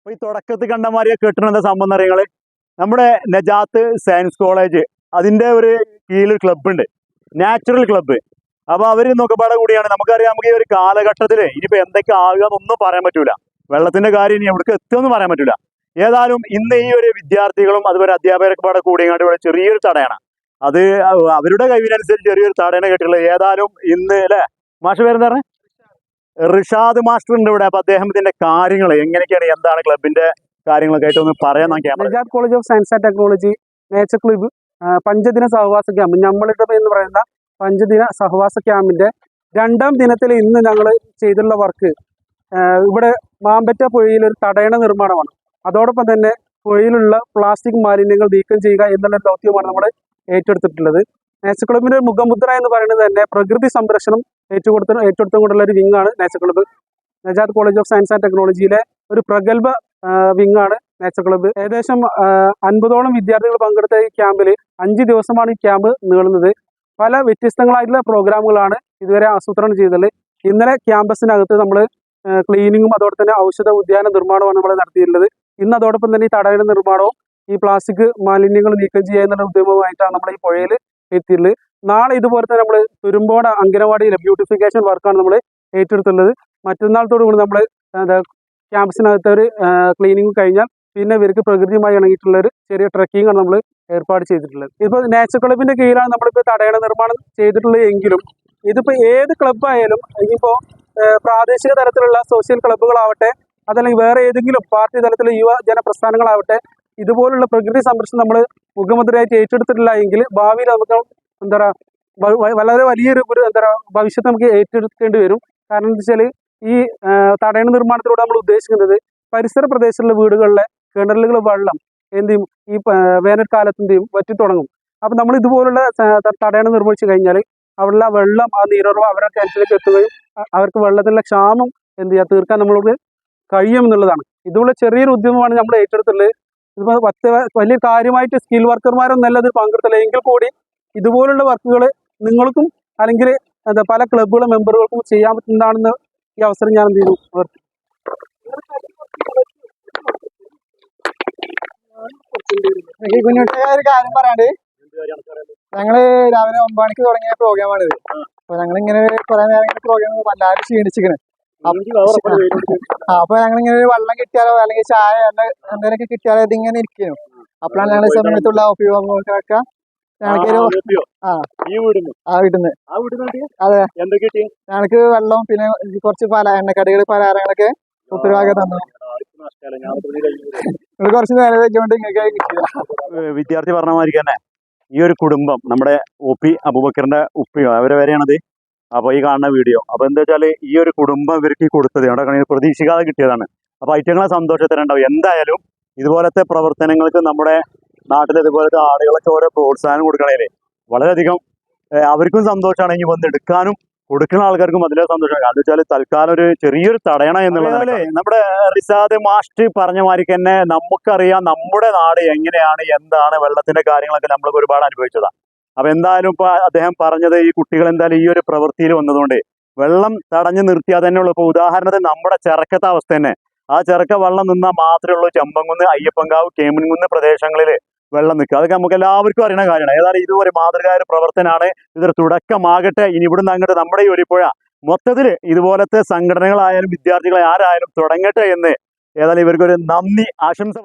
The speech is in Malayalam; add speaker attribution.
Speaker 1: അപ്പൊ ഈ തുടക്കത്തിൽ കണ്ടമാരിയെ കെട്ടണെന്താ സംബന്ധം അറിയങ്ങൾ നമ്മുടെ നജാത്ത് സയൻസ് കോളേജ് അതിന്റെ ഒരു കീഴിൽ ക്ലബ് ഉണ്ട്. നാച്ചുറൽ ക്ലബ്ബ് അപ്പൊ അവർ നോക്കപ്പാടെ കൂടിയാണ്. നമുക്കറിയാം നമുക്ക് ഈ ഒരു കാലഘട്ടത്തിൽ ഇനിയിപ്പോ എന്തൊക്കെ ആകുക എന്നൊന്നും പറയാൻ പറ്റൂല. വെള്ളത്തിന്റെ കാര്യം ഇനി എവിടേക്ക് എത്തുമെന്ന് പറയാൻ പറ്റൂല. ഏതായാലും ഇന്ന് ഈ ഒരു വിദ്യാർത്ഥികളും അതുപോലെ അധ്യാപകരൊക്കെ പാടെ കൂടിയങ്ങാണ്ട് ഇവിടെ ചെറിയൊരു തടയാണ്. അത് അവരുടെ കഴിവിനനുസരിച്ച് ചെറിയൊരു തടയണ കേട്ടിട്ടുള്ളത് ഏതായാലും ഇന്ന് അല്ലെ? മാഷ പേരെന്താ റിഷാദ് മാസ്റ്റർ ഉണ്ട് ഇവിടെ അപ്പൊ അദ്ദേഹം ഇതിന്റെ കാര്യങ്ങൾ എങ്ങനെയൊക്കെയാണ് എന്താണ് ക്ലബിന്റെ കാര്യങ്ങളൊക്കെ ആയിട്ട് ഒന്ന് പറയാൻ
Speaker 2: Najad college of science and technology nature club പഞ്ചദിന സഹവാസ ക്യാമ്പ്. നമ്മളുടെ എന്ന് പറയുന്ന പഞ്ചദിന സഹവാസ ക്യാമ്പിന്റെ രണ്ടാം ദിനത്തിൽ ഇന്ന് ഞങ്ങൾ ചെയ്തിട്ടുള്ള വർക്ക് ഇവിടെ മാമ്പറ്റ പുഴയിൽ ഒരു തടയണ നിർമ്മാണമാണ്. അതോടൊപ്പം തന്നെ പുഴയിലുള്ള പ്ലാസ്റ്റിക് മാലിന്യങ്ങൾ നീക്കം ചെയ്യുക എന്നുള്ള ദൗത്യമാണ് നമ്മൾ ഏറ്റെടുത്തിട്ടുള്ളത്. നേച്ചർ ക്ലബിന്റെ മുഖമുദ്ര എന്ന് പറയുന്നത് തന്നെ പ്രകൃതി സംരക്ഷണം ഏറ്റുകൊടുത്ത കൊണ്ടുള്ള ഒരു വിങ് ആണ് nature club Najad college of science and ടെക്നോളജിയിലെ ഒരു പ്രഗത്ഭ ആണ് നേച്ചർ ക്ലബ്ബ് ഏകദേശം അൻപതോളം വിദ്യാർത്ഥികൾ പങ്കെടുത്ത ഈ ക്യാമ്പിൽ അഞ്ച് ദിവസമാണ് ഈ ക്യാമ്പ് നീളുന്നത്. പല വ്യത്യസ്തങ്ങളായിട്ടുള്ള പ്രോഗ്രാമുകളാണ് ഇതുവരെ ആസൂത്രണം ചെയ്തിട്ടുള്ളത് ഇന്നലെ ക്യാമ്പസിനകത്ത് നമ്മൾ ക്ലീനിങ്ങും അതോടൊപ്പം തന്നെ ഔഷധ ഉദ്യാന നിർമ്മാണമാണ് നമ്മൾ നടത്തിയിട്ടുള്ളത്. ഇന്ന് അതോടൊപ്പം തന്നെ ഈ തടയണ നിർമ്മാണവും ഈ പ്ലാസ്റ്റിക് മാലിന്യങ്ങൾ നീക്കം ചെയ്യുക എന്നുള്ള ഉദ്യമവുമായിട്ടാണ് നമ്മൾ ഈ പുഴയിൽ എത്തിയിട്ടുള്ളത് നാളെ ഇതുപോലെ തന്നെ നമ്മൾ തുരുമ്പോട് അംഗനവാടിയിലെ ബ്യൂട്ടിഫിക്കേഷൻ വർക്കാണ് നമ്മൾ ഏറ്റെടുത്തുള്ളത് മറ്റന്നാളത്തോടു കൂടി നമ്മൾ ക്യാമ്പസിനകത്ത് ഒരു ക്ലീനിങ് കഴിഞ്ഞാൽ പിന്നെ ഇവർക്ക് പ്രകൃതിയുമായി ഇണങ്ങിയിട്ടുള്ള ഒരു ചെറിയ ട്രക്കിംഗ് ആണ് നമ്മൾ ഏർപ്പാട് ചെയ്തിട്ടുള്ളത്. ഇപ്പോൾ നേച്ചർ ക്ലബിന്റെ കീഴിലാണ് നമ്മളിപ്പോൾ തടയണ നിർമ്മാണം ചെയ്തിട്ടുള്ളത് എങ്കിലും ഇതിപ്പോൾ ഏത് ക്ലബ്ബായാലും ഇനിയിപ്പോൾ പ്രാദേശിക തലത്തിലുള്ള സോഷ്യൽ ക്ലബ്ബുകളാവട്ടെ അതല്ലെങ്കിൽ വേറെ ഏതെങ്കിലും പാർട്ടി തലത്തിലുള്ള യുവജന പ്രസ്ഥാനങ്ങളാവട്ടെ ഇതുപോലുള്ള പ്രകൃതി സംരക്ഷണം നമ്മൾ മുഖമുദ്രയായിട്ട് ഏറ്റെടുത്തിട്ടില്ല എങ്കിൽ ഭാവിയിൽ നമുക്ക് എന്താ പറയുക വളരെ വലിയൊരു ഒരു എന്താ പറയുക ഭവിഷ്യത്ത് നമുക്ക് ഏറ്റെടുക്കേണ്ടി വരും. കാരണം എന്താ വെച്ചാൽ ഈ തടയണ നിർമ്മാണത്തിലൂടെ നമ്മൾ ഉദ്ദേശിക്കുന്നത് പരിസര പ്രദേശത്തുള്ള വീടുകളിലെ കിണറുകൾ വെള്ളം എന്ത് ചെയ്യും ഈ വേനൽക്കാലത്തിന്റെയും വേനൽക്കാലത്ത് എന്ത് വറ്റി തുടങ്ങും. അപ്പം നമ്മൾ ഇതുപോലുള്ള തടയണ നിർമ്മിച്ചു കഴിഞ്ഞാൽ അവിടെയുള്ള വെള്ളം ആ നീരുറവ് അവരുടെ കിണറ്റിലേക്ക് എത്തുകയും അവർക്ക് വെള്ളത്തിലുള്ള ക്ഷാമം എന്ത് ചെയ്യുക തീർക്കാൻ നമ്മളോട് കഴിയും എന്നുള്ളതാണ്. ഇതുപോലെ ചെറിയൊരു ഉദ്യമമാണ് നമ്മൾ ഏറ്റെടുത്തുള്ളത് ഇതിപ്പോൾ വലിയ കാര്യമായിട്ട് സ്കിൽ വർക്കർമാരൊന്നല്ല ഇതിൽ പങ്കെടുത്തില്ല എങ്കിൽ കൂടി ഇതുപോലുള്ള വർക്കുകൾ നിങ്ങൾക്കും അല്ലെങ്കിൽ എന്താ പല ക്ലബ്ബുകളെ മെമ്പറുകൾക്കും ചെയ്യാൻ പറ്റുന്നതാണെന്ന് ഈ അവസരം ഞാൻ എന്ത് ചെയ്തു?
Speaker 3: ഒരു കാര്യം പറയാണ്ട്. ഞങ്ങൾ രാവിലെ ഒമ്പത് മണിക്ക് തുടങ്ങിയ പ്രോഗ്രാമാണിത് അപ്പൊ ഞങ്ങൾ ഇങ്ങനെ കുറെ നേരം പ്രോഗ്രാം വല്ലാതെ ക്ഷീണിച്ചിക്കണ് ആ, അപ്പൊ ഞങ്ങൾ ഇങ്ങനെ വെള്ളം കിട്ടിയാലോ അല്ലെങ്കിൽ ചായ എന്തെങ്കിലും എന്തെങ്കിലുമൊക്കെ കിട്ടിയാലോ ഇതിങ്ങനെ ഇരിക്കുന്നു. അപ്പോഴാണ് ഞങ്ങൾ സമയത്തുള്ള ഉപയോഗങ്ങളൊക്കെ ഞങ്ങൾക്ക് ആ. വീട്ടിന്ന്. അതെ. ഞങ്ങൾക്ക് വെള്ളവും പിന്നെ കുറച്ച് പല എണ്ണക്കടികൾ പലഹാരങ്ങളൊക്കെ ഉത്തരവാദിത്തം തന്നു. നിങ്ങൾ കുറച്ച് നേരം വെച്ചുകൊണ്ട്
Speaker 1: വിദ്യാർത്ഥി പറഞ്ഞ മാതിരി തന്നെ ഈ ഒരു കുടുംബം നമ്മുടെ ഒ പി അബൂബക്കറിന്റെ ഉപ്പയോ അവരെ വരെയാണത് അപ്പൊ ഈ കാണുന്ന വീഡിയോ അപ്പൊ എന്താ വെച്ചാൽ ഈ ഒരു കുടുംബം ഇവർക്ക് കൊടുത്തത്. അവിടെ കാണുന്നത് പ്രതീക്ഷിക്കാതെ കിട്ടിയതാണ്. അപ്പൊ ഐറ്റങ്ങളെ സന്തോഷത്തിനുണ്ടാവും എന്തായാലും ഇതുപോലത്തെ പ്രവർത്തനങ്ങൾക്ക് നമ്മുടെ നാട്ടിൽ ഇതുപോലത്തെ ആളുകളൊക്കെ ഓരോ പ്രോത്സാഹനം കൊടുക്കണേലേ വളരെയധികം അവർക്കും സന്തോഷമാണ് ഇനി വന്ന് എടുക്കാനും കൊടുക്കുന്ന ആൾക്കാർക്കും അതിലെ സന്തോഷമാണ്. കാരണം വെച്ചാൽ തൽക്കാലം ഒരു ചെറിയൊരു തടയണ എന്നുള്ളത് നമ്മുടെ റിസാദ് മാസ്റ്റ് പറഞ്ഞ മാതിരി തന്നെ നമുക്കറിയാം നമ്മുടെ നാട് എങ്ങനെയാണ് എന്താണ് വെള്ളത്തിന്റെ കാര്യങ്ങളൊക്കെ നമ്മൾ ഒരുപാട് അനുഭവിച്ചതാണ്. അപ്പൊ എന്തായാലും ഇപ്പൊ അദ്ദേഹം പറഞ്ഞത് ഈ കുട്ടികൾ എന്തായാലും ഈ ഒരു പ്രവൃത്തിയിൽ വന്നതുകൊണ്ട് വെള്ളം തടഞ്ഞു നിർത്തിയാൽ തന്നെ ഉള്ളൂ ഇപ്പൊ ഉദാഹരണത്തിന് നമ്മുടെ ചെറുക്കത്തെ അവസ്ഥ തന്നെ. ആ ചെറുക്ക വെള്ളം നിന്നാൽ മാത്രമേ ഉള്ളൂ ചെമ്പങ്കുന്ന് അയ്യപ്പങ്കാവ് കേമൻകുന്ന് പ്രദേശങ്ങളിൽ വെള്ളം നിൽക്കുക. അതൊക്കെ നമുക്ക് എല്ലാവർക്കും അറിയുന്ന കാര്യമാണ്. ഏതായാലും മാതൃകാ ഒരു പ്രവർത്തനമാണ്. ഇതൊരു തുടക്കമാകട്ടെ. ഇനി ഇവിടുന്ന് അങ്ങോട്ട് നമ്മുടെ ഈ ഒലിപ്പുഴ മൊത്തത്തിൽ ഇതുപോലത്തെ സംഘടനകളായാലും വിദ്യാർത്ഥികളെ ആരായാലും തുടങ്ങട്ടെ എന്ന് ഏതായാലും ഇവർക്കൊരു നന്ദി ആശംസ